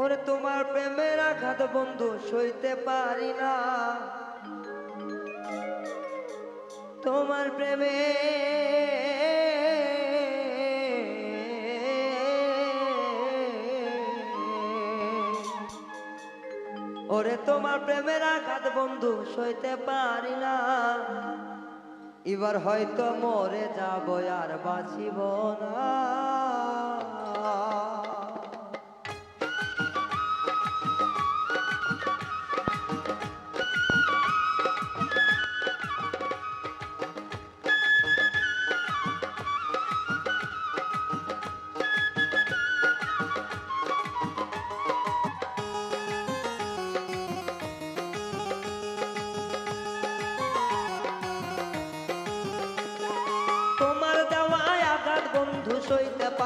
ওরে তোমার প্রেমের আঘাত বন্ধু সইতে পারি না। তোমার প্রেমে ওরে তোমার প্রেমের আঘাত বন্ধু সইতে পারি না। এবার হয়তো মরে যাব আর বাঁচিব না।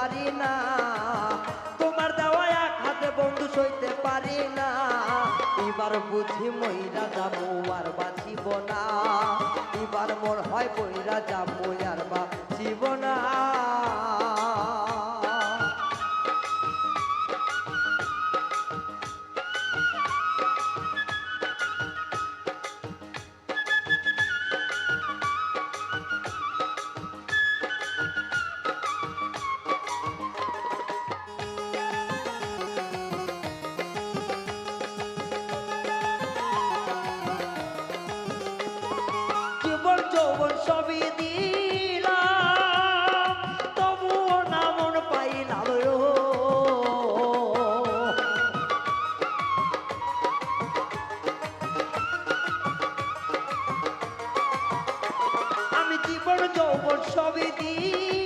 পারি না। তোমার দেওয়া এক হাতে বন্ধু সইতে পারি না। এবার বুঝি মহিলা যাব আর বাঁচিব না। এবার মোর হয় বইরা যাব আর বাঁচিব না। সবই দিলাম তবুও না মন পাইলাম। আমি জীবন যৌবন সবই দিলাম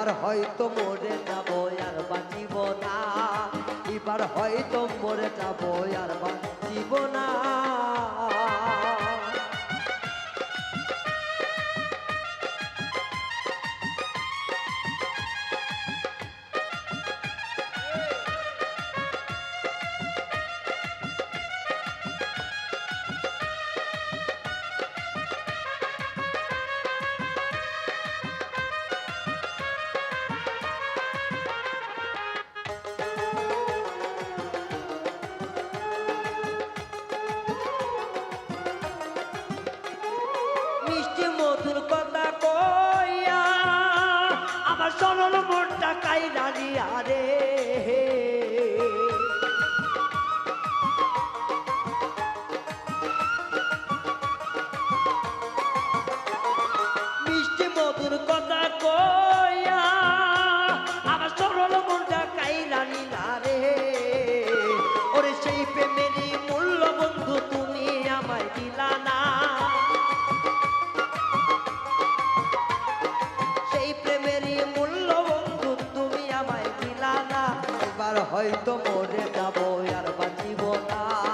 এবার হয়তো মরে যাব আর বাঁচিব না। এবার হয়তো মরে যাব আর বাঁচিব না। রে হয়তো মরে যাব আর বাঁচিব না।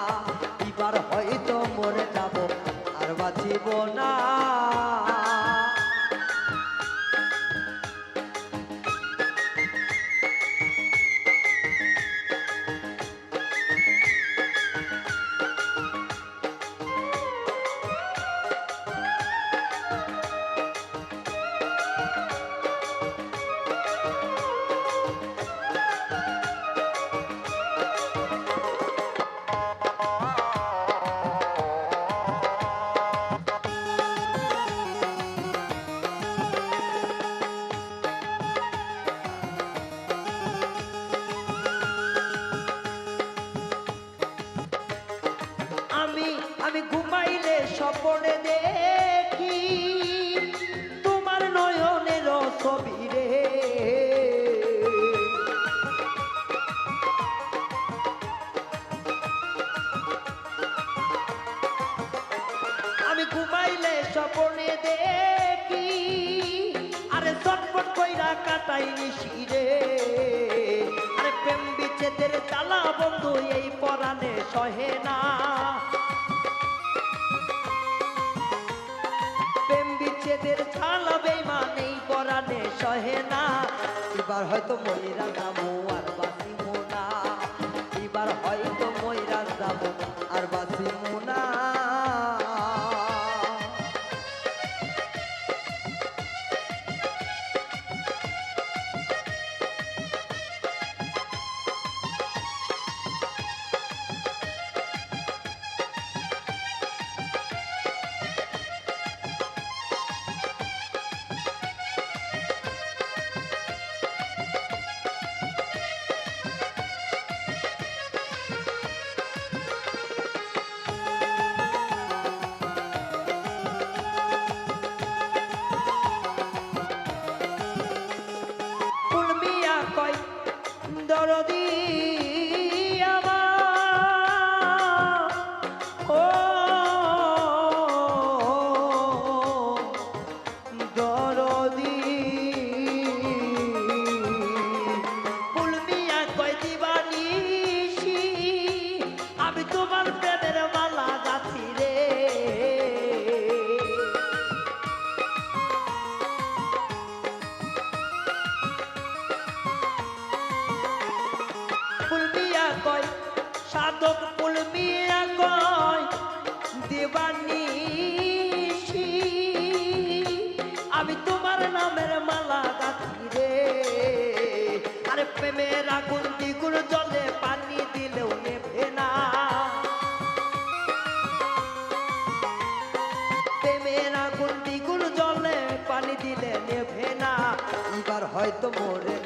আমি ঘুমাইলে স্বপনে দেখি তোমার নয়নের ছবি রে আমি ঘুমাইলে স্বপনে দেখি, আরে চটপট কইরা কাটাই নিশিরে। আরে প্রেম বিচ্ছেদের জ্বালা বন্ধু, এই পরাণে সহে না। বিচ্ছেদের ছালা পরানে এই পরাণে সহে না। এবার হয়তো ময়রা নামো আর সাধক ফুলমিয়া কয় আমি তোমার নামের মালা গাছি রে। আরে প্রেমের আগুন দ্বিগুণ জলে পানি দিলেও নেভে না। প্রেমের আগুন দ্বিগুণ জলে পানি দিলে নেভে না। এবার হয়তো মরে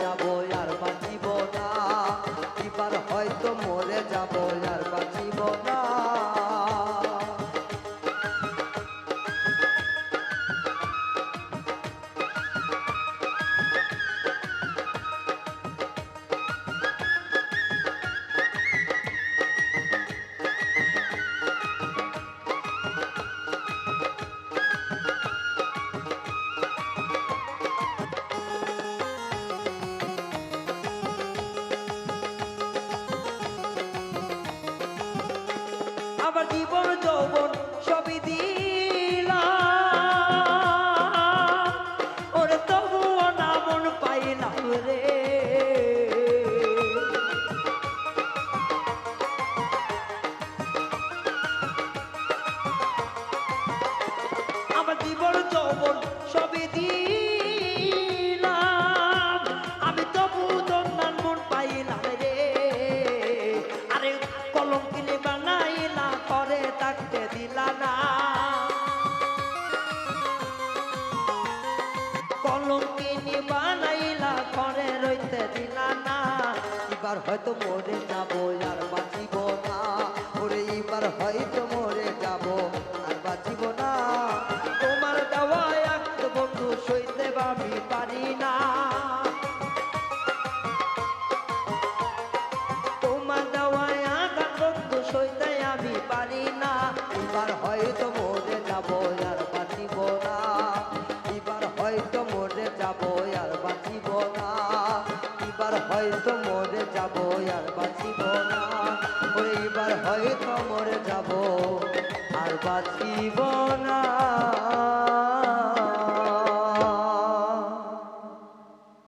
যৌবন সবই দিলাম। ওরে তবুও না পাইলাম রে। আমার জীবন যৌবন সবই এবার হয়তো মরে যাব, আর বাঁচিব না। ওরে, এবার হয়তো মরে যাব, আর বাঁচিব না। তোমার দেওয়া এক বন্ধু সইতে আমি পারি না। তোমার দেওয়ায় আঘাত বন্ধু সইতে আমি পারি না। এবার হয়তো মরে যাব, আর বাঁচিব না। এবার হয়তো মরে যাব, আর বাঁচিব না। হয়তো মরে যাব আর